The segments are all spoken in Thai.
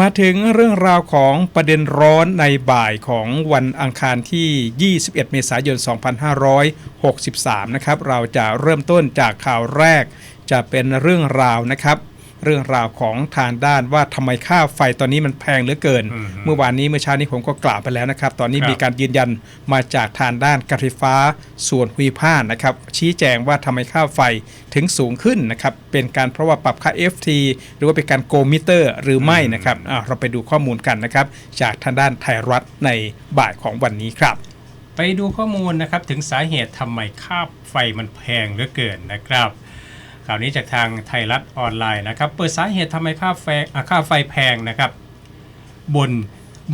มาถึงเรื่องราวของประเด็นร้อนในบ่ายของวันอังคารที่ 21 เมษายน 2563 นะครับ เราจะเริ่มต้นจากข่าวแรกจะเป็นเรื่องราวนะครับ เรื่องราวของทางด้านว่าทำไมค่าไฟตอนนี้มันแพงเหลือเกินอืมเมื่อวานนี้เมื่อเช้านี้ผมก็กล่าวไปแล้วนะครับ ตอนนี้ครับมีการยืนยันมาจากทางด้านการไฟฟ้าส่วนภูมิภาคนะครับ ชี้แจงว่าทำไมค่าไฟถึงสูงขึ้นนะครับ เป็นการเพราะว่าปรับค่า FT หรือว่าเป็นการโกมิเตอร์หรือไม่นะครับอ่าเราไปดูข้อมูลกันนะครับ จากทางด้านไทยรัฐในบ่ายของวันนี้ครับไปดูข้อมูลนะครับถึงสาเหตุทำไมค่าไฟมันแพงเหลือเกินนะครับ ข่าวนี้จากทางไทยรัฐออนไลน์นะครับ เปิดสาเหตุทำไมค่าไฟค่าไฟแพงนะครับ บน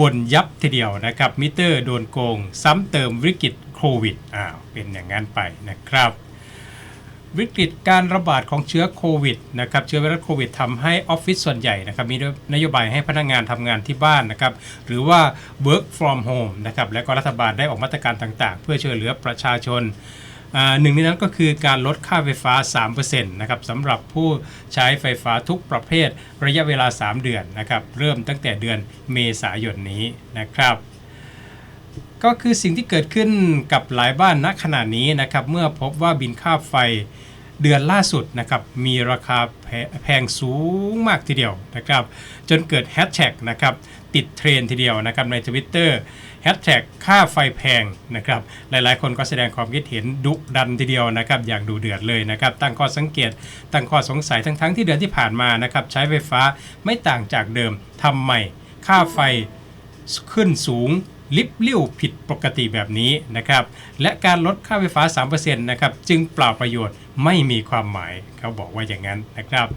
บนยับทีเดียวนะครับ มิเตอร์โดนโกง ซ้ำเติมวิกฤตโควิดอ้าวเป็นอย่างนั้นไปนะครับ วิกฤตการระบาดของเชื้อโควิดนะครับเชื้อไวรัสโควิดทำให้ออฟฟิศส่วนใหญ่นะครับมีนโยบายให้พนักงานทำงานที่บ้านนะครับ หรือว่า work from home นะครับและก็รัฐบาลได้ออกมาตรการต่างๆ เพื่อช่วยเหลือประชาชน หนึ่งในนั้นก็คือการลดค่าไฟฟ้า 3%นะครับสำหรับผู้ใช้ไฟฟ้าทุกประเภทระยะเวลา 3 เดือนนะครับเริ่มตั้งแต่เดือนเมษายนนี้นะครับก็คือสิ่งที่เกิดขึ้นกับหลายบ้านณขณะนี้นะครับเมื่อพบว่าบินค่าไฟเดือนล่าสุดนะครับมีราคาแพแพงสูงมากทีเดียวนะครับจนเกิดแฮชแท็กนะครับติดเทรนทีเดียวนะครับใน Twitter แฮชแท็กค่าไฟแพงนะครับหลายๆ คนก็แสดงความคิดเห็นดุดันทีเดียวนะครับอย่างดูเดือดเลยนะครับตั้งข้อสังเกต ตั้งข้อสงสัยทั้งๆที่เดือนที่ผ่านมานะครับใช้ไฟฟ้าไม่ต่างจากเดิมทำไมค่าไฟขึ้นสูงลิบลิ่วผิดปกติแบบนี้นะครับและการลดค่าไฟฟ้า 3%นะครับจึงเปล่าประโยชน์ไม่มีความหมายเขาบอกว่าอย่างนั้นนะครับ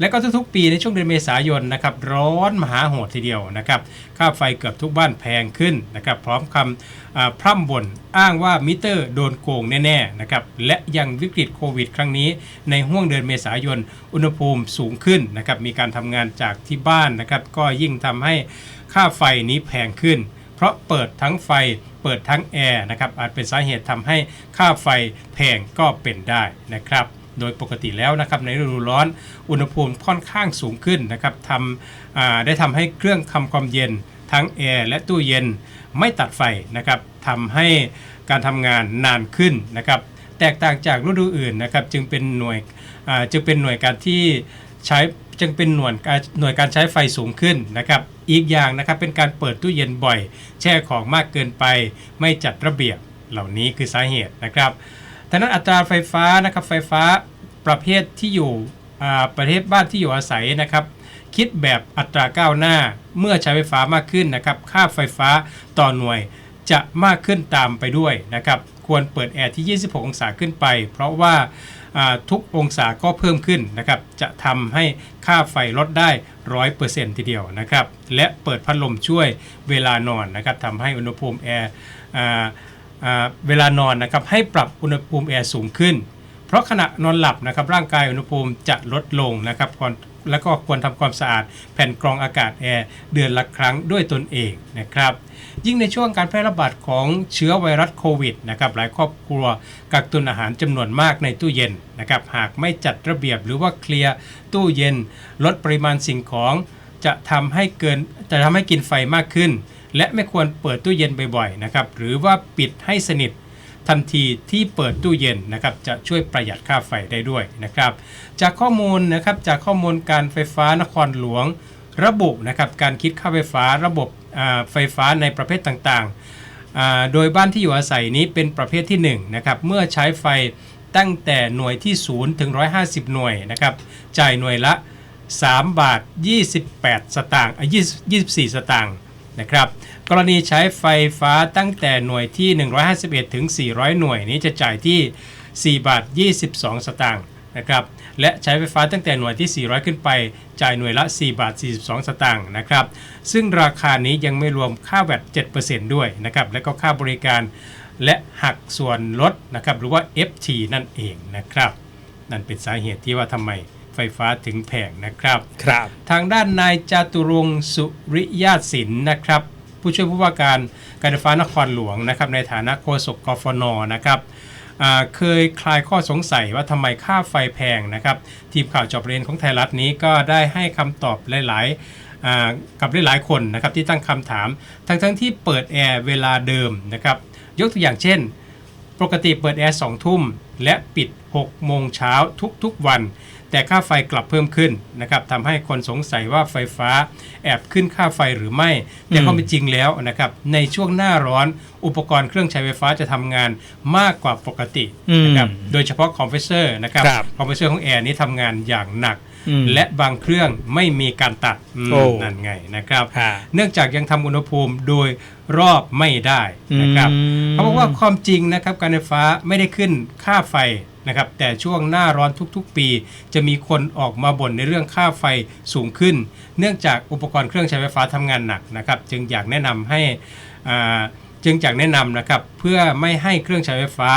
และก็ทุกๆ ปีในช่วงเดือนเมษายนนะครับร้อนมหาโหดทีเดียวนะครับค่าไฟเกือบทุกบ้านแพงขึ้นนะครับพร้อมคำอ่าพร่ำบ่นอ้างว่ามิเตอร์โดนโกงแน่ๆนะครับและยังวิกฤตโควิด ครั้งนี้ ในห่วงเดือนเมษายนอุณหภูมิสูงขึ้นนะครับมีการทำงานจากที่บ้านนะครับก็ยิ่งทำให้ค่าไฟนี้แพงขึ้น เพราะเปิดทั้งไฟเปิดทั้งแอร์นะครับอาจเป็นสาเหตุทำให้ค่าไฟแพงก็เป็นได้นะครับ โดยปกติแล้วนะครับในฤดูร้อนอุณหภูมิค่อนข้างสูงขึ้นนะครับทำได้ทำให้เครื่องทำความเย็นทั้งแอร์และตู้เย็นไม่ตัดไฟนะครับทำให้การทำงานนานขึ้นนะครับ แตกต่างจากฤดูอื่นนะครับ จึงเป็นหน่วยจึงเป็นหน่วยการที่ใช้จึงเป็นหน่วยหน่วยการใช้ไฟสูงขึ้นนะครับ อีกอย่างนะครับเป็นการเปิดตู้เย็นบ่อย แช่ของมากเกินไป ไม่จัดระเบียบเหล่านี้คือสาเหตุนะครับ ดังนั้นอัตราไฟฟ้านะครับไฟฟ้าประเภทที่อยู่ประเทศบ้านที่อยู่อาศัยนะครับ คิดแบบอัตราก้าวหน้าเมื่อใช้ไฟฟ้ามากขึ้นนะครับ ค่าไฟฟ้าต่อหน่วยจะมากขึ้นตามไปด้วยนะครับ ควรเปิดแอร์ที่ 26 องศาขึ้นไป เพราะว่าทุกองศาก็เพิ่มขึ้นนะครับ จะทำให้ค่าไฟลดได้ 100%ทีเดียวนะครับ และเปิดพัดลมช่วยเวลานอนนะครับทำให้อุณหภูมิแอร์ เวลานอนนะครับให้ปรับอุณหภูมิแอร์สูงขึ้น เพราะขณะนอนหลับนะครับร่างกายอุณหภูมิจะลดลงนะครับก่อนแล้วก็ควรทำความสะอาดแผ่นกรองอากาศแอร์เดือนละครั้งด้วยตนเองนะครับ ยิ่งในช่วงการแพร่ระบาดของเชื้อไวรัสโควิดนะครับหลายครอบครัวกักตุนอาหารจำนวนมากในตู้เย็นนะครับหากไม่จัดระเบียบหรือว่าเคลียร์ตู้เย็น ลดปริมาณสิ่งของ จะทำให้เกินจะทำให้กินไฟมากขึ้น และไม่ควรเปิดตู้เย็นบ่อยๆนะครับหรือว่าปิดให้สนิททันทีที่เปิดตู้เย็นนะครับจะช่วยประหยัดค่าไฟได้ด้วยนะครับ จากข้อมูลนะครับจากข้อมูลการไฟฟ้านครหลวงระบุนะครับการคิดค่าไฟฟ้าระบบไฟฟ้าในประเภทต่างๆ โดยบ้านที่อยู่อาศัยนี้เป็นประเภทที่1นะครับเมื่อใช้ไฟตั้งแต่หน่วยที่ 0 ถึง 150 หน่วยนะครับจ่ายหน่วยละ 3 บาท 28 สตางค์24 สตางค์ นะครับ กรณีใช้ไฟฟ้าตั้งแต่หน่วยที่ 151 ถึง 400 หน่วยนี้จะจ่ายที่ 4 บาท 22 สตางค์นะครับ และใช้ไฟฟ้าตั้งแต่หน่วยที่ 400 ขึ้นไป จ่ายหน่วยละ 4 บาท 42 สตางค์นะครับ ซึ่งราคานี้ยังไม่รวมค่าแวด7%ด้วยนะครับ และก็ค่าบริการและหักส่วนลดนะครับ หรือว่า FT นั่นเองนะครับ นั่นเป็นสาเหตุที่ว่าทำไม ไฟฟ้าถึงแพงนะครับครับ ทางด้านนายจาตุรงค์สุริยาศิลป์นะครับ ผู้ช่วยผู้ว่าการการไฟฟ้านครหลวงนะครับ ในฐานะโฆษกกฟนนะครับอ่าเคยคลายข้อสงสัยว่าทำไมค่าไฟแพงนะครับ ทีมข่าวจอบเรียนของไทยรัฐนี้ก็ได้ให้คำตอบหลายอ่ากับหลายๆคนนะครับที่ตั้งคำถาม ทั้งๆที่เปิดแอร์เวลาเดิมนะครับ ยกตัวอย่างเช่น ปกติเปิดแอร์2ทุ่มและปิด6โมงเช้าทุกๆวัน แต่ค่าไฟกลับเพิ่มขึ้นนะครับทำให้คนสงสัยว่าไฟฟ้าแอบขึ้นค่าไฟหรือไม่ แต่ก็เป็นจริงแล้วนะครับในช่วงหน้าร้อนอุปกรณ์เครื่องใช้ไฟฟ้าจะทำงานมากกว่าปกตินะครับอืมโดยเฉพาะคอมเพรสเซอร์นะครับครับคอมเพรสเซอร์ของแอร์นี้ทำงานอย่างหนักอืม และบางเครื่องไม่มีการตัดอืมโอ้นั่นไงนะครับฮะเนื่องจากยังทำอุณหภูมิโดยรอบไม่ได้นะครับอืมเขาบอกว่าความจริงนะครับการไฟฟ้าไม่ได้ขึ้นค่าไฟนะครับแต่ช่วงหน้าร้อนทุกๆ ปี จะมีคนออกมาบ่นในเรื่องค่าไฟสูงขึ้น เนื่องจากอุปกรณ์เครื่องใช้ไฟฟ้าทำงานหนักนะครับจึงอยากแนะนำให้อ่าจึงอยากแนะนำนะครับเพื่อไม่ให้เครื่องใช้ไฟฟ้า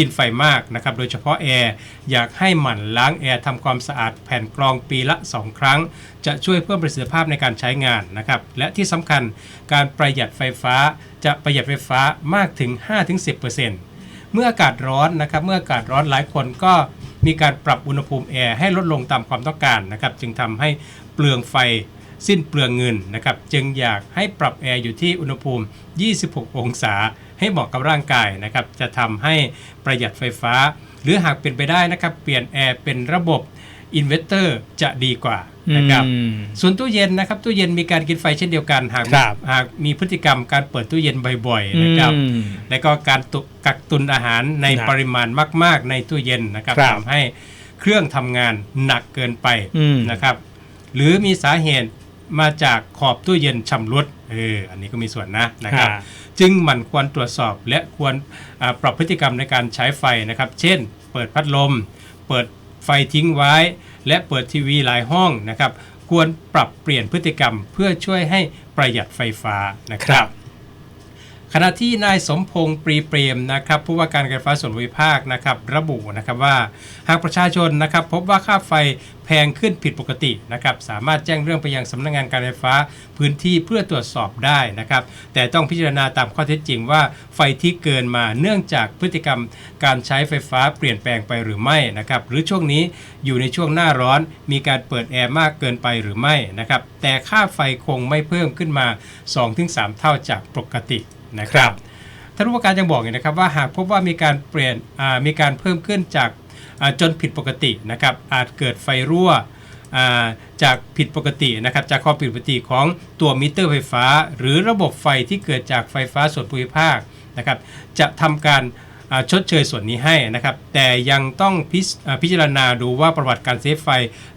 กินไฟมากนะครับโดยเฉพาะแอร์อยากให้หมั่นล้างแอร์ทำความสะอาดแผ่นกรองปีละ 2 ครั้ง จะช่วยเพิ่มประสิทธิภาพในการใช้งานนะครับและที่สำคัญการประหยัดไฟฟ้าจะประหยัดไฟฟ้ามากถึง 5-10%เมื่ออากาศร้อนนะครับเมื่ออากาศร้อนหลายคนก็มีการปรับอุณหภูมิแอร์ให้ลดลงตามความต้องการนะครับจึงทำให้เปลืองไฟสิ้นเปลืองเงินนะครับจึงอยากให้ปรับแอร์อยู่ที่อุณหภูมิ 26 องศา ให้เหมาะกับร่างกายนะครับจะทำให้ประหยัดไฟฟ้า หรือหากเป็นไปได้นะครับเปลี่ยนแอร์เป็นระบบอินเวอร์เตอร์จะดีกว่านะครับอืมส่วนตู้เย็นนะครับตู้เย็นมีการกินไฟเช่นเดียวกันหากครับหากมีพฤติกรรมการเปิดตู้เย็นบ่อยๆนะครับอืมและก็การตุกักตุนอาหารในครับปริมาณมาก ๆ ในตู้เย็นนะครับครับทำให้เครื่องทำงานหนักเกินไปอืมนะครับ หรือมีสาเหตุมาจากขอบตู้เย็นชำรุด เอออันนี้ก็มีส่วนนะนะครับฮะจึงหมั่นควรตรวจสอบและควรอ่าปรับพฤติกรรมในการใช้ไฟนะครับ เช่น เปิดพัดลม เปิดไฟทิ้งไว้ และเปิดทีวีหลายห้องนะครับ ควรปรับเปลี่ยนพฤติกรรมเพื่อช่วยให้ประหยัดไฟฟ้านะคครัรับบ ขณะที่นายสมพงษ์ปรีเปรมนะครับผู้ว่าการการไฟฟ้าส่วนภูมิภาคนะครับระบุนะครับว่า หากประชาชนนะครับพบว่าค่าไฟแพงขึ้นผิดปกตินะครับสามารถแจ้งเรื่องไปยังสำนักงานการไฟฟ้าพื้นที่เพื่อตรวจสอบได้นะครับแต่ต้องพิจารณาตามข้อเท็จจริงว่าไฟที่เกินมาเนื่องจากพฤติกรรมการใช้ไฟฟ้าเปลี่ยนแปลงไปหรือไม่นะครับหรือช่วงนี้อยู่ในช่วงหน้าร้อนมีการเปิดแอร์มากเกินไปหรือไม่นะครับแต่ค่าไฟคงไม่เพิ่มขึ้นมา 2-3 เท่าจากปกติ นะครับท่านผู้ว่าการยังบอกอีกนะครับว่าหากพบว่ามีการเปลี่ยนมีการเพิ่มขึ้นจากจนผิดปกตินะครับอาจเกิดไฟรั่วจากผิดปกตินะครับจากความผิดปกติของตัวมิเตอร์ไฟฟ้า หรือระบบไฟที่เกิดจากไฟฟ้าส่วนภูมิภาคนะครับจะทำการชดเชยส่วนนี้ให้นะครับ แต่ยังต้องพิพิจารณาดูว่าประวัติการเซฟไฟ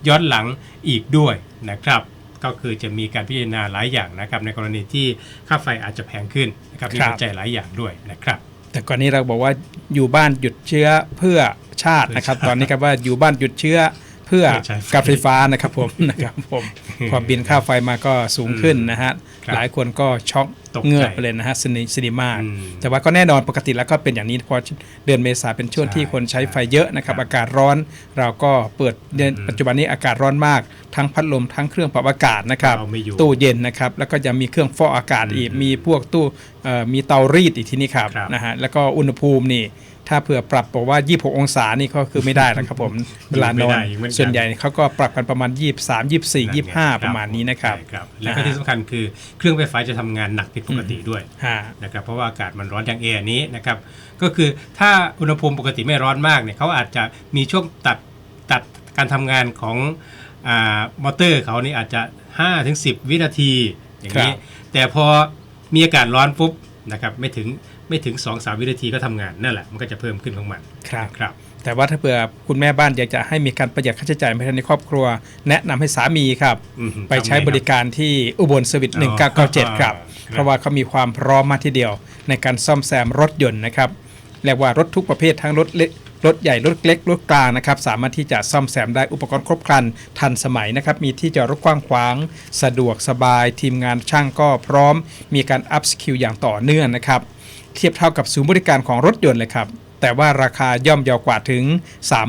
ย้อนหลังอีกด้วยนะครับ ก็คือจะมีการพิจารณาหลายอย่างนะครับ ในกรณีที่ค่าไฟอาจจะแพงขึ้นนะครับมีครับปัจจัยหลายอย่างด้วยนะครับ แต่ก่อนนี้เราบอกว่าอยู่บ้านหยุดเชื้อเพื่อชาตินะครับ ตอนนี้ครับว่าอยู่บ้านหยุดเชื้อเพื่อเพื่อใช้ไฟการไฟฟ้านะครับผมนะครับผมพอบินค่าไฟมาก็สูงขึ้นนะฮะครับหลายคนก็ช็อกตกใจ เงือกไปเลยนะฮะสนิสนิมากอืมแต่ว่าก็แน่นอนปกติแล้วก็เป็นอย่างนี้พอเดือนเมษาเป็นช่วงใช่ที่คนใช้ไฟเยอะนะครับครับ อากาศร้อนเราก็เปิดเดือนอืมปัจจุบันนี้อากาศร้อนมาก ทั้งพัดลมทั้งเครื่องปรับอากาศนะครับเอาไม่อยู่ตู้เย็นนะครับ แล้วก็ยังมีเครื่องฟอกอากาศอีกอืมมีพวกตู้เอ่อมีเตารีดอีกทีนี้ครับครับนะฮะแล้วก็อุณหภูมินี่ถ้าเผื่อปรับบอกว่า 26 องศานี่ก็คือไม่ได้แล้วครับผมเวลานอนไม่ได้อีกเหมือนกันส่วนใหญ่เขาก็ปรับกันประมาณ 23 24 25 ประมาณนี้นะครับใช่ครับและก็ที่สำคัญคือเครื่องไฟฟ้าจะทำงานหนักผิดปกติด้วยฮะนะครับเพราะว่าอากาศมันร้อนอย่างแอร์นี้นะครับก็คือถ้าอุณหภูมิปกติไม่ร้อนมากเนี่ยเขาอาจจะมีช่วงตัดตัดการทำงานของอามอเตอร์เขานี่อาจจะ 5-10 วินาทีอย่างนี้ครับแต่พอมีอากาศร้อนปุ๊บนะครับไม่ถึงไม่ถึง 2-3 วินาทีก็ทำงานนั่นแหละมันก็จะเพิ่มขึ้นของมันครับครับ แต่ว่าถ้าเผื่อคุณแม่บ้านอยากจะให้มีการประหยัดค่าใช้จ่ายภายในครอบครัว แนะนำให้สามีครับ อืมไปใช้บริการที่อุบลสวิตอ๋อ1997 ครับ ครับ เพราะว่าเขามีความพร้อมมากทีเดียว ในการซ่อมแซมรถยนต์นะครับเรียกว่ารถทุกประเภททั้งรถเล็กรถใหญ่รถเล็กรถกลางนะครับ สามารถที่จะซ่อมแซมได้อุปกรณ์ครบครัน ทันสมัยนะครับ มีที่จอดรถกว้างขวาง สะดวกสบาย ทีมงานช่างก็พร้อม มีการอัพสกิลอย่างต่อเนื่องนะครับ เทียบเท่ากับศูนย์บริการของรถยนต์เลยครับ แต่ว่าราคาย่อมเยาวกว่าถึง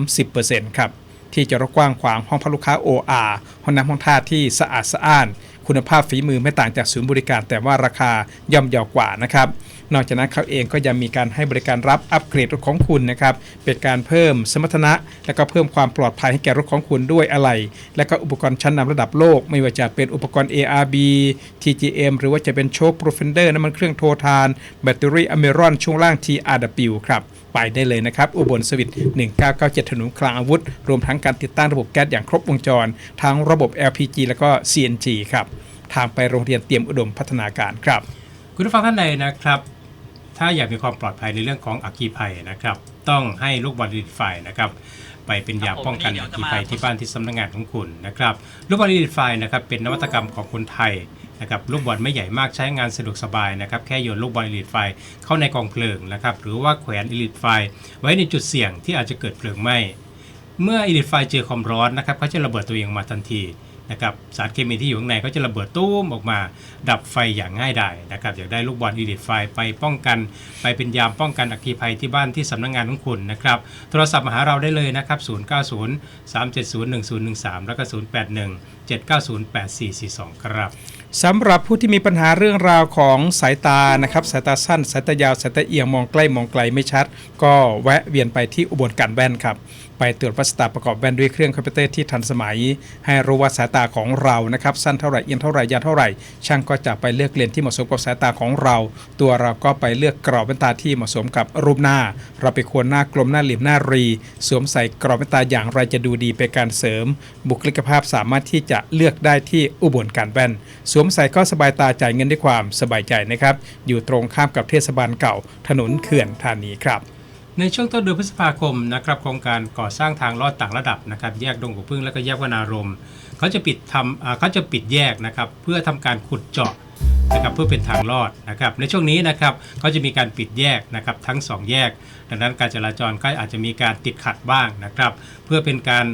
30%ครับที่จะรกว้างขวางห้องพักลูกค้า OR ห้องน้ำห้องท่าที่สะอาดสะอ้าน คุณภาพฝีมือไม่ต่างจากศูนย์บริการ แต่ว่าราคาย่อมเยาวกว่านะครับนอกจากนั้นเขาเองก็ยังมีการให้บริการรับอัปเกรดรถของคุณนะครับเป็นการเพิ่มสมรรถนะ และก็เพิ่มความปลอดภัยให้แก่รถของคุณด้วยอะไร และก็อุปกรณ์ชั้นนำระดับโลก ไม่ว่าจะเป็นอุปกรณ์ ARB TGM หรือว่าจะเป็นโชคโปรเฟนเดอร์น้ำมันเครื่องโททานแบตเตอรี่อเมรอนช่วงล่าง TRW ครับไปได้เลยนะครับ อุบลสวิต1997 ถนนคลังอาวุธ รวมทั้งการติดตั้งระบบแก๊สอย่างครบวงจร ทั้งระบบ LPG แล้วก็ CNG ครับ ทางไปโรงเรียนเตรียมอุดมพัฒนาการครับ คุณผู้ฟังท่านใดนะครับ ถ้าอยากมีความปลอดภัยในเรื่องของอัคคีภัยนะครับ ต้องให้ลูกบอลลิดไฟนะครับ ไปเป็นยาป้องกันอัคคีภัยที่บ้านที่สำนักงานของคุณนะครับ ลูกบอลลิดไฟนะครับเป็นนวัตกรรมของคนไทยนะครับลูกบอลไม่ใหญ่มากใช้งานสะดวกสบายนะครับแค่โยนลูกบอลลิดไฟเข้าในกองเพลิงนะครับหรือว่าแขวนอิลิดไฟไว้ในจุดเสี่ยงที่อาจจะเกิดเพลิงไหม้เมื่ออิลิดไฟเจอความร้อนนะครับเขาจะระเบิดตัวเองออกมาทันที นะครับสารเคมีที่อยู่ข้างในก็จะระเบิดตู้มออกมา ดับไฟอย่างง่ายดายนะครับอยากได้ลูกบอลอิลิดไฟไปป้องกัน ไปเป็นยามป้องกันอัคคีภัยที่บ้านที่สำนักงานของคุณนะครับโทรศัพท์มาหาเราได้เลยนะครับ 090 370 1013 แล้วก็ 081 790 8442 ครับสำหรับผู้ที่มีปัญหาเรื่องราวของสายตานะครับสายตาสั้น สายตายาว สายตาเอียงมองใกล้มองไกลไม่ชัด ก็แวะเวียนไปที่อุบลการแว่นครับไปตรวจวัดสายตาประกอบแว่นด้วยเครื่องคอมพิวเตอร์ที่ทันสมัย ให้รู้ว่าสายตาของเรานะครับสั้นเท่าไหร่เอียงเท่าไหร่ยาวเท่าไหร่ ช่างก็จะไปเลือกเลนส์ที่เหมาะสมกับสายตาของเรา ตัวเราก็ไปเลือกกรอบแว่นตาที่เหมาะสมกับรูปหน้า เราไปควรหน้ากลมหน้าเหลี่ยมหน้ารี สวมใส่กรอบแว่นตาอย่างไรจะดูดีเป็นการเสริม บุคลิกภาพสามารถที่จะเลือกได้ที่อุบลการแว่น สวมใส่ก็สบายตาจ่ายเงินด้วยความสบายใจนะครับอยู่ตรงข้ามกับเทศบาลเก่าถนนเขื่อนธานีครับ ในช่วงต้นเดือนพฤษภาคมนะครับโครงการก่อสร้างทางลอดต่างระดับนะครับ แยกดงหัวพึ่งและก็แยกวนารมณ์เขาจะปิดทำเขาจะปิดแยกนะครับ เพื่อทำการขุดเจาะนะครับเพื่อเป็นทางลอดนะครับ ในช่วงนี้นะครับเขาจะมีการปิดแยกนะครับทั้ง 2 แยก ดังนั้นการจราจรก็อาจจะมีการติดขัดบ้างนะครับ เพื่อเป็นการ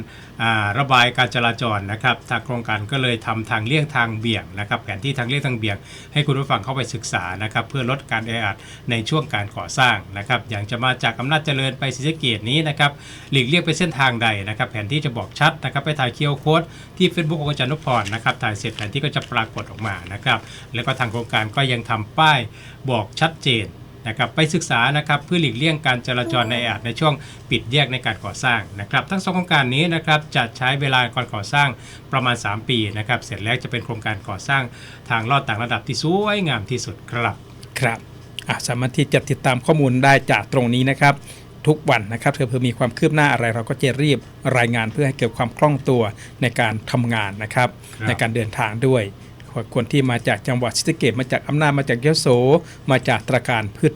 ระบายการจราจรนะครับทางโครงการก็เลยทำทางเลี่ยงทางเบี่ยงนะครับแผนที่ทางเลี่ยงทางเบี่ยง ให้คุณผู้ฟังเข้าไปศึกษานะครับเพื่อลดการแออัดในช่วงการก่อสร้างนะครับอย่างจะมาจากอำนาจเจริญไปศรีสะเกดนี้นะครับหลีกเลี่ยงไปเส้นทางใดนะครับแผนที่จะบอกชัดนะครับไปถ่ายเคียวโค้ดที่ Facebook ของอาจารย์นพพรนะครับถ่ายเสร็จแผนที่ก็จะปรากฏออกมานะครับแล้วก็ทางโครงการก็ยังทำป้ายบอกชัดเจน นะครับไปศึกษานะครับเพื่อหลีกเลี่ยงการจราจรในแออัดในช่วงปิดแยกในการก่อสร้างนะครับทั้งสองโครงการนี้นะครับจะใช้เวลาก่อนก่อสร้างประมาณ 3 ปีนะครับเสร็จแล้วจะเป็นโครงการก่อสร้างทางลอดต่างระดับที่สวยงามที่สุดครับครับอะสามารถที่จะติดตามข้อมูลได้จากตรงนี้นะครับทุกวันนะครับเธอเพื่อมีความคืบหน้าอะไรเราก็จะรีบรายงานเพื่อให้เกิดความคล่องตัวในการทำงานนะครับครับในการเดินทางด้วยคนที่มาจากจังหวัดศรีสะเกษมาจากอำนาจมาจากยโสมาจากตราการพืช